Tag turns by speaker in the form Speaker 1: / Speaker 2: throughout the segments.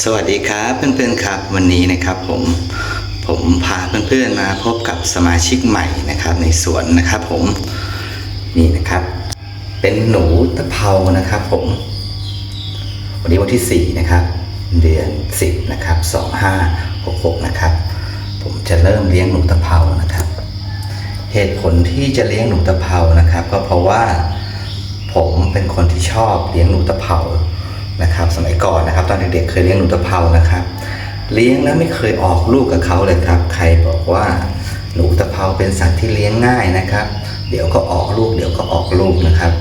Speaker 1: สวัสดีครับเพื่อนๆครับ วันนี้นะครับผมผมพาเพื่อนๆมาพบกับสมาชิกใหม่นะครับในสวนนะครับผมนี่นะครับ เป็นหนูตะเภานะครับผม วันนี้วันที่ 4 นะครับ เดือน 10 นะครับ 2566 นะครับ ผมจะเริ่มเลี้ยงหนูตะเภานะครับ เหตุผลที่จะเลี้ยงหนูตะเภานะครับ ก็เพราะว่าผมเป็นคนที่ชอบเลี้ยงหนูตะเภา นะครับ สมัยก่อนนะครับ ตอนเด็กๆเคยเลี้ยงหนูตะเภานะครับ เลี้ยงแล้วไม่เคยออกลูกกับเขาเลยครับ ใครบอกว่าหนูตะเภาเป็นสัตว์ที่เลี้ยงง่ายนะครับ เดี๋ยวก็ออกลูก เดี๋ยวก็ออกลูกนะครับ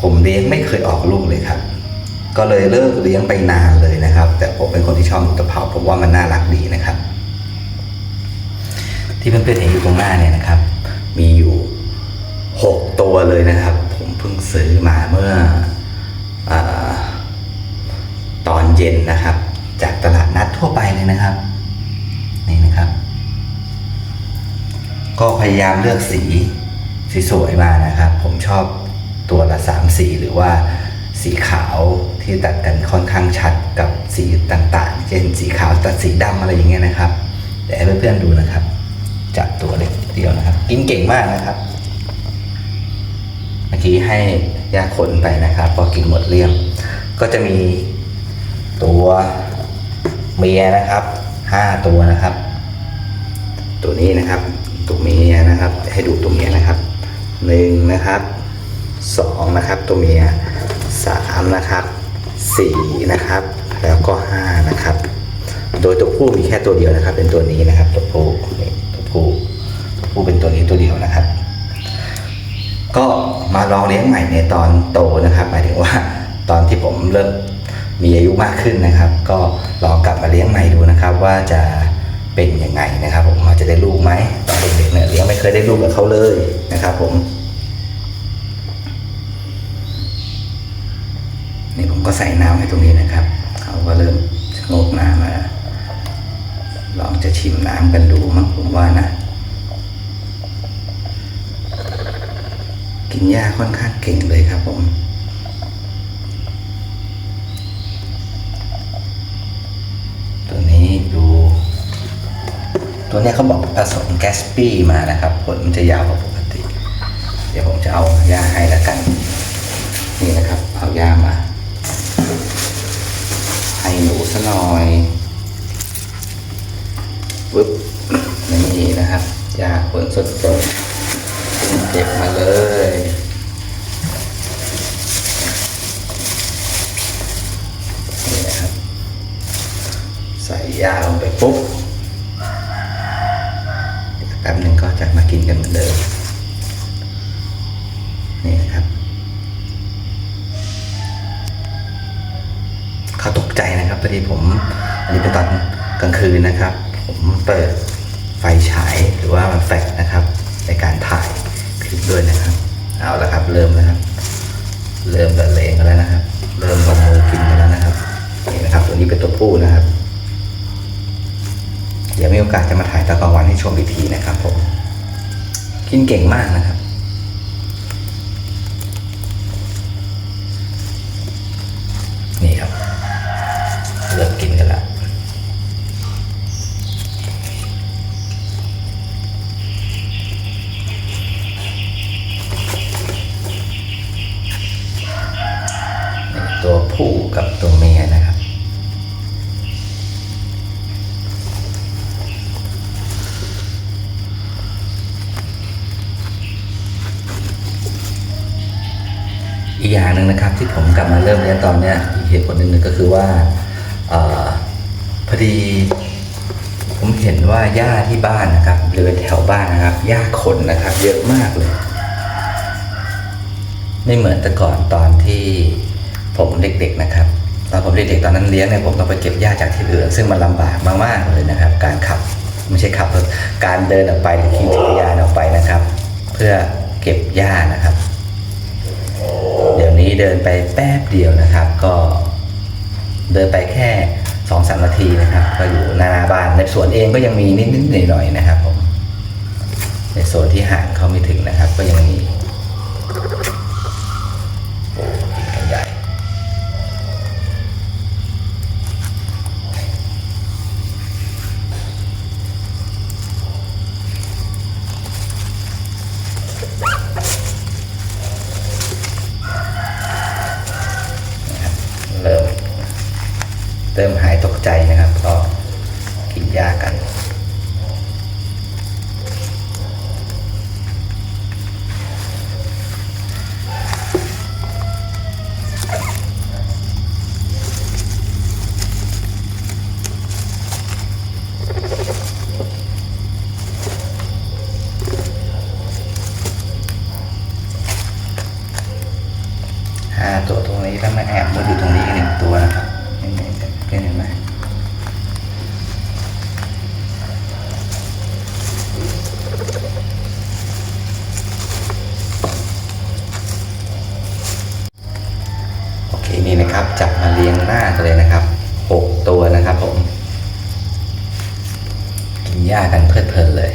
Speaker 1: ผมเลี้ยงไม่เคยออกลูกเลยครับ ก็เลยเลิกเลี้ยงไปนานเลยนะครับ แต่ผมเป็นคนที่ชอบหนูตะเภาผมว่ามันน่ารักดีนะครับ ที่เพื่อนๆเห็นอยู่ตรงหน้าเนี่ยนะครับ มีอยู่หกตัวเลยนะครับ ผมเพิ่งซื้อมาเมื่อ เย็นนะครับ จากตลาดนัดทั่วไปเลยนะครับ นี่นะครับ ก็พยายามเลือกสีสีสวยมานะครับ ผมชอบตัวละสามสีหรือว่าสีขาวที่ตัดกันค่อนข้างชัดกับสีต่างๆ เช่นสีขาวตัดสีดำอะไรอย่างเงี้ยนะครับเดี๋ยวให้เพื่อนๆดูนะครับ จับตัวเล็กเดียวนะครับ กินเก่งมากนะครับ เมื่อกี้ให้ยาขนไปนะครับ พอกินหมดเรียม ก็จะมี ตัวเมียนะครับห้าตัวนะครับ ตัวนี้นะครับ ตัวเมียนะครับ ให้ดูตัวเมียนะครับหนึ่งนะครับสองนะครับตัวเมียสามนะครับสี่นะครับ แล้วก็ห้านะครับ โดยตัวผู้มีแค่ตัวเดียวนะครับ เป็นตัวนี้นะครับ ตัวผู้นี่ตัวผู้ตัวผู้เป็นตัวนี้ตัวเดียวนะครับ ก็มาลองเลี้ยงใหม่ในตอนโตนะครับหมายถึงว่า ตอนที่ผมเริ่ม มีอายุมากขึ้นนะครับ ก็ลองกลับมาเลี้ยงใหม่ดูนะครับ ว่าจะเป็นยังไงนะครับ ผมว่าจะได้ลูกไหมตอนเด็กๆเนี่ยเลี้ยงไม่เคยได้ลูกกับเขาเลยนะครับ ผมนี่ผมก็ใส่น้ำให้ตรงนี้นะครับ เขาก็เริ่มชะโงกน้ามาลองจะชิมน้ำกันดูมั้งผมว่านะ กินหญ้าค่อนข้างเก่งเลยครับผม ตัวนี้ดู ตัวนี้เขาบอกผสมแกสปี้มานะครับ ผลมันจะยาวกว่าปกติ เดี๋ยวผมจะเอาหญ้าให้แล้วกัน นี่นะครับ เอาหญ้ามา ให้หนูซะหน่อยปึ๊บนี่นะครับหญ้าผลสดๆเก็บมาเลยนี่นะครับ ใส่ยาลงไปปุ๊บเดี๋ยวแป๊บหนึ่งก็ จะมากินกันเหมือนเดิมนี่นะครับ เขาตกใจนะครับพอดีผม อันนี้เป็นตอนกลางคืนนะครับ ผมเปิดไฟฉายหรือว่าแฟลชนะครับ ในการถ่ายคลิปด้วยนะครับ เอาละครับ เริ่มแล้วครับเริ่มละเลงกันแล้วนะครับ เริ่มลงมือกินกันแล้วนะครับนี่นะครับ ตัวนี้เป็นตัวผู้นะครับ เดี๋ยวมีโอกาสจะมาถ่ายตอนกลางวันให้ชมอีกทีนะครับผม กินเก่งมากนะครับ อีกอย่างหนึ่งนะครับที่ผมกลับมาเริ่มเลี้ยงตอนเนี้ยอีกเหตุผลหนึ่งก็คือว่าอพอดี ผมเห็นว่าหญ้าที่บ้านนะครับหรือแถวบ้านนะครับหญ้าขนนะครับ เยอะมากเลย ไม่เหมือนแต่ก่อนตอนที่ผมเด็กๆนะครับตอนผมเด็กๆตอนนั้นเลี้ยงเนี่ยผมต้องไปเก็บหญ้าจากที่อื่น ซึ่งมันลำบากมากๆเลยนะครับ การขับไม่ใช่ขับรถการเดินออกไปหรือขี่จักรยานออกไปนะครับ เพื่อเก็บหญ้านะครับ นี้เดินไปแป๊บเดียวนะครับ ก็เดินไปแค่สองสามนาทีนะครับ ก็อยู่หน้าบ้านในสวนเองก็ยังมีนิดๆหน่อยๆนะครับผมในโซนที่ห่างเขาไม่ถึงนะครับ ก็ยังมี เริ่มหา ตัวนะครับผม กินหญ้ากันเพลิดเพลินเลย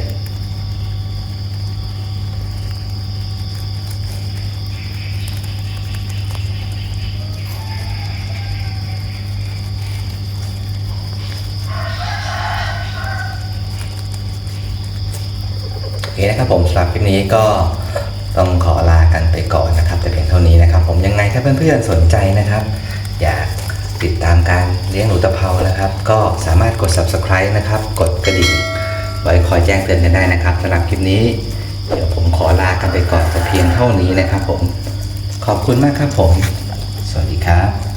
Speaker 1: โอเคนะครับผมสำหรับคลิปนี้ก็ต้องขอลากันไปก่อนนะครับ แต่เพียงเท่านี้นะครับ ผมยังไงถ้าเพื่อนๆสนใจนะครับ อยาก ติดตามการเลี้ยงหนูตะเภานะครับ ก็สามารถกด subscribe นะครับ กดกระดิ่งไว้คอยแจ้งเตือนกันได้นะครับสำหรับคลิปนี้ เดี๋ยวผมขอลากันไปก่อนแต่เพียงเท่านี้นะครับผมขอบคุณมากครับผม สวัสดีครับ